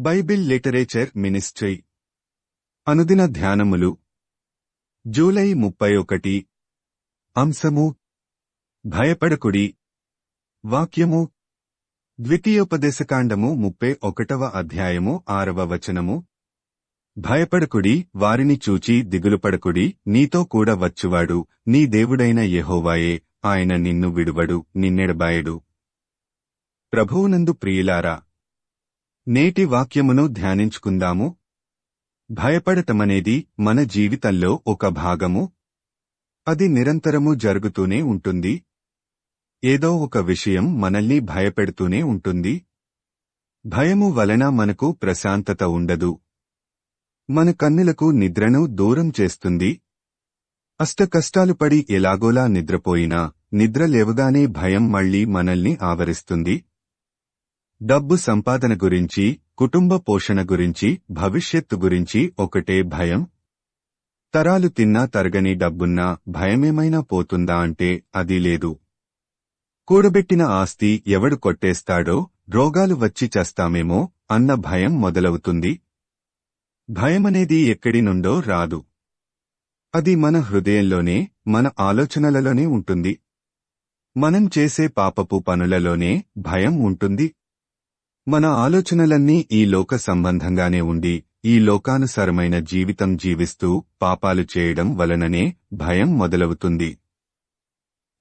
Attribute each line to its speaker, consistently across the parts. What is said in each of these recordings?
Speaker 1: Bible literature ministry. అనుదిన ధ్యానములు. July ముప్పై ఒకటి. అంశము. భయపడకుడి. వాక్యము. ద్వితీయోపదేశకాండము ముప్పై ఒకటవ అధ్యాయము ఆరవ వచనము. భయపడకుడి వారిని చూచి దిగులుపడకుడి నీతో కూడా వచ్చువాడు నీ దేవుడైన యెహోవాయే ఆయన నిన్ను విడువడు నిన్నెడబాయడు. ప్రభువునందు ప్రియులారా నేటి వాక్యమును ధ్యానించుకుందాము. భయపడటమనేది మన జీవితంలో ఒక భాగము. అది నిరంతరము జరుగుతూనే ఉంటుంది. ఏదో ఒక విషయం మనల్ని భయపెడుతూనే ఉంటుంది. భయము వలన మనకు ప్రశాంతత ఉండదు. మన కన్నులకు నిద్రను దూరం చేస్తుంది. అష్టకష్టాలు పడి ఎలాగోలా నిద్రపోయినా నిద్ర లేవగానే భయం మళ్ళీ మనల్ని ఆవరిస్తుంది. డబ్బు సంపాదన గురించి కుటుంబ పోషణ గురించి భవిష్యత్తు గురించి ఒకటే భయం. తరాలు తిన్నా తరగని డబ్బున్నా భయమేమైనా పోతుందా అంటే అది లేదు. కూడబెట్టిన ఆస్తి ఎవడు కొట్టేస్తాడో రోగాలు వచ్చి చేస్తామేమో అన్న భయం మొదలవుతుంది. భయమనేది ఎక్కడి నుండో రాదు. అది మన హృదయంలోనే మన ఆలోచనలలోనే ఉంటుంది. మనం చేసే పాపపు పనులలోనే భయం ఉంటుంది. మన ఆలోచనలన్నీ ఈ లోక సంబంధంగానే ఉండి ఈ లోకానుసారమైన జీవితం జీవిస్తూ పాపాలు చేయడం వలననే భయం మొదలవుతుంది.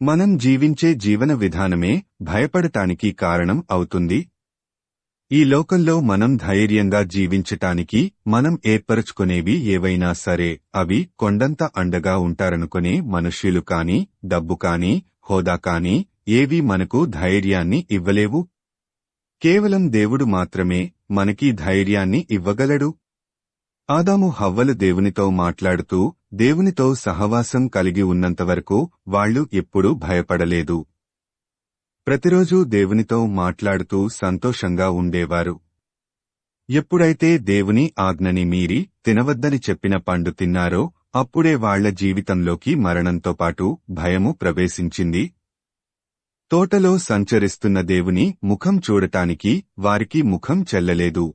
Speaker 1: మనం జీవించే జీవన విధానమే భయపడటానికి కారణం అవుతుంది. ఈ లోకంలో మనం ధైర్యంగా జీవించటానికి మనం ఏర్పరచుకునేవి ఏవైనా సరే అవి కొండంత అండగా ఉంటారనుకునే మనుష్యులు కాని డబ్బు కాని హోదా కాని ఏవి మనకు ధైర్యాన్ని ఇవ్వలేవు కేవలం దేవుడు మాత్రమే మనకి ధైర్యాన్ని ఇవ్వగలడు? ఆదాము హవ్వలు దేవునితో మాట్లాడుతూ దేవునితో సహవాసం కలిగి ఉన్నంతవరకు వాళ్ళు ఎప్పుడూ భయపడలేదు. ప్రతిరోజూ దేవునితో మాట్లాడుతూ సంతోషంగా ఉండేవారు. ఎప్పుడైతే దేవుని ఆజ్ఞని మీరి తినవద్దని చెప్పిన పండు తిన్నారో అప్పుడే వాళ్ళ జీవితంలోకి మరణంతో పాటు భయము ప్రవేశించింది. తోటలో సంచరిస్తున్న దేవుని ముఖం చూడటానికి వారికి ముఖం చెల్లలేదు.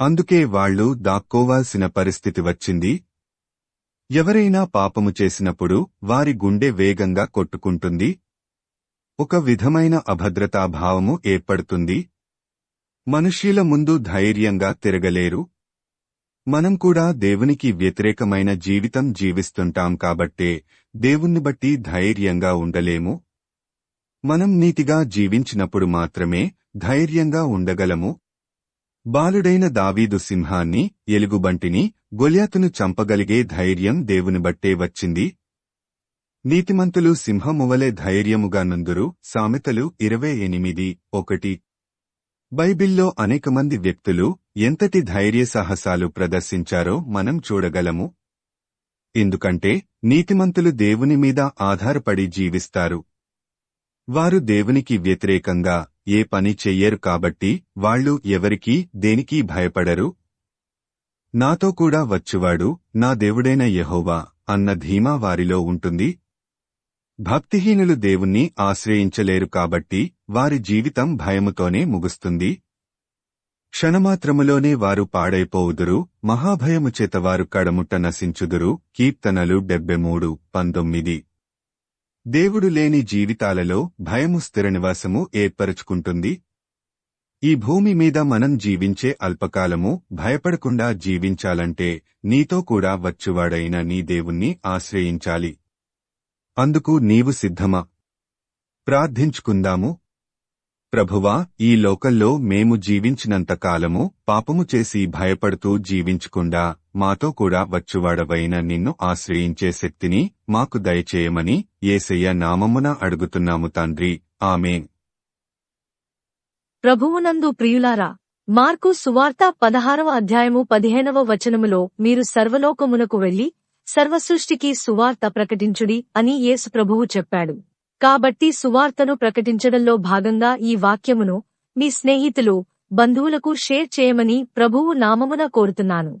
Speaker 1: అందుకే వాళ్ళు దాక్కోవాల్సిన పరిస్థితి వచ్చింది. ఎవరైనా పాపము చేసినప్పుడు వారి గుండె వేగంగా కొట్టుకుంటుంది. ఒక విధమైన అభద్రతాభావము ఏర్పడుతుంది. మనుష్యుల ముందు ధైర్యంగా తిరగలేరు. మనం కూడా దేవునికి వ్యతిరేకమైన జీవితం జీవిస్తుంటాం కాబట్టే దేవుణ్ణి బట్టి ధైర్యంగా ఉండలేము. మనం నీతిగా జీవించినప్పుడు మాత్రమే ధైర్యంగా ఉండగలము. బాలుడైన దావీదు సింహాన్ని ఎలుగుబంటిని గొల్యాతును చంపగలిగే ధైర్యం దేవుని బట్టే వచ్చింది. నీతిమంతులు సింహమువలే ధైర్యముగా నందురు. సామెతలు ఇరవై ఎనిమిది ఒకటి. బైబిల్లో అనేక మంది వ్యక్తులు ఎంతటి ధైర్య సాహసాలు ప్రదర్శించారో మనం చూడగలము. ఎందుకంటే నీతిమంతులు దేవుని మీద ఆధారపడి జీవిస్తారు. వారు దేవునికి వ్యతిరేకంగా ఏ పని చెయ్యరు కాబట్టి వాళ్ళు ఎవరికీ దేనికీ భయపడరు. నాతో కూడా వచ్చువాడు నా దేవుడైన యహోవా అన్న ధీమా వారిలో ఉంటుంది. భక్తిహీనులు దేవుణ్ణి ఆశ్రయించలేరు కాబట్టి వారి జీవితం భయముతోనే ముగుస్తుంది. క్షణమాత్రములోనే వారు పాడైపోవుదురు మహాభయము చేత వారు కడముట్ట నశించుదురు. కీర్తనలు డెబ్బె మూడు పంతొమ్మిది. దేవుడు లేని జీవితాలలో భయము స్థిర నివాసము ఏర్పరచుకుంటుంది. ఈ భూమి మీద మనం జీవించే అల్పకాలము భయపడకుండా జీవించాలంటే నీతో కూడా వచ్చువాడైన నీ దేవుణ్ణి ఆశ్రయించాలి. అందుకు నీవు సిద్ధమా? ప్రార్థించుకుందాము. ప్రభువా ఈ లోకంలో మేము జీవించినంత కాలము పాపము చేసి భయపడుతూ జీవించకుండా మాతో కూడా వచ్చువాడవైన నిన్ను ఆశ్రయించే శక్తిని మాకు దయచేయమని ఏసయ్య నామమున అడుగుతున్నాము తండ్రి. ఆమె
Speaker 2: ప్రభువునందు ప్రియులారా మార్కు సువార్త పదహారవ అధ్యాయము పదిహేనవ వచనములో మీరు సర్వలోకమునకు వెళ్ళి సర్వసృష్టికి సువార్త ప్రకటించుడి అని యేసు ప్రభువు చెప్పాడు. కాబట్టి సువార్తను ప్రకటించడంలో భాగంగా ఈ వాక్యమును మీ స్నేహితులు బంధువులకు షేర్ చేయమని ప్రభువు నామమున కోరుతున్నాను.